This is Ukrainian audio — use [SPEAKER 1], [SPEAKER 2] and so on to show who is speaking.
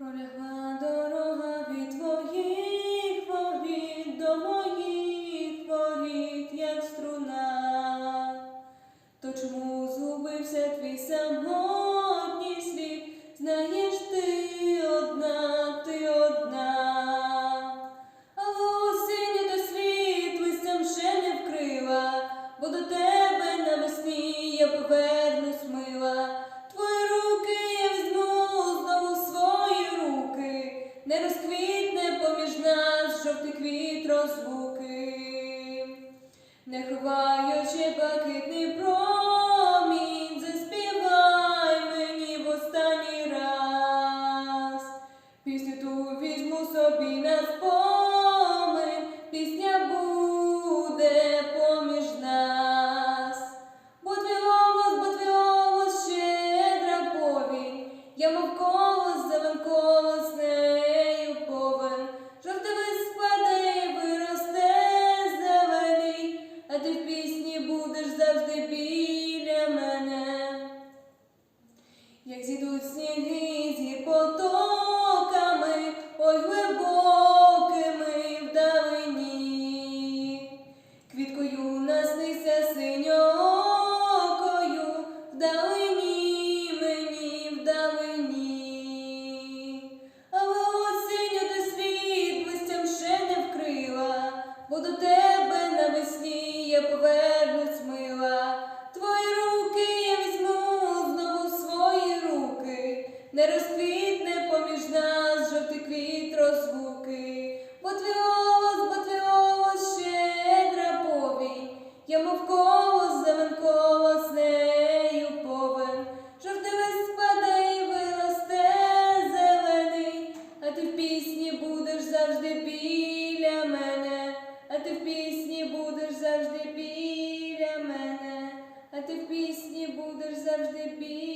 [SPEAKER 1] Пролягла дорога від твоїх воріт до моїх воріт, як струна. То чому згубився твій самотній слід? Знаєш ти одна, ти одна. Але осінь до світ листям ще не вкрила, бо до тебе поміж нас жовтий квіт розлуки. Не ховаючи бакитний промінь, заспівай мені в останній раз. Пісню ту візьму собі на спомин, пісня буде не розквітне поміж нас жовтий квіт розгуки, бо твій голос, бо твій голос щедра повій, я мов колос, земен колос, нею повен, жовтивий спаде і виросте зелений, а ти в пісні будеш завжди біля мене, а ти в пісні будеш завжди біля мене, а ти в пісні будеш завжди біля.